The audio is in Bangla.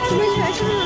তুমি শেষ না।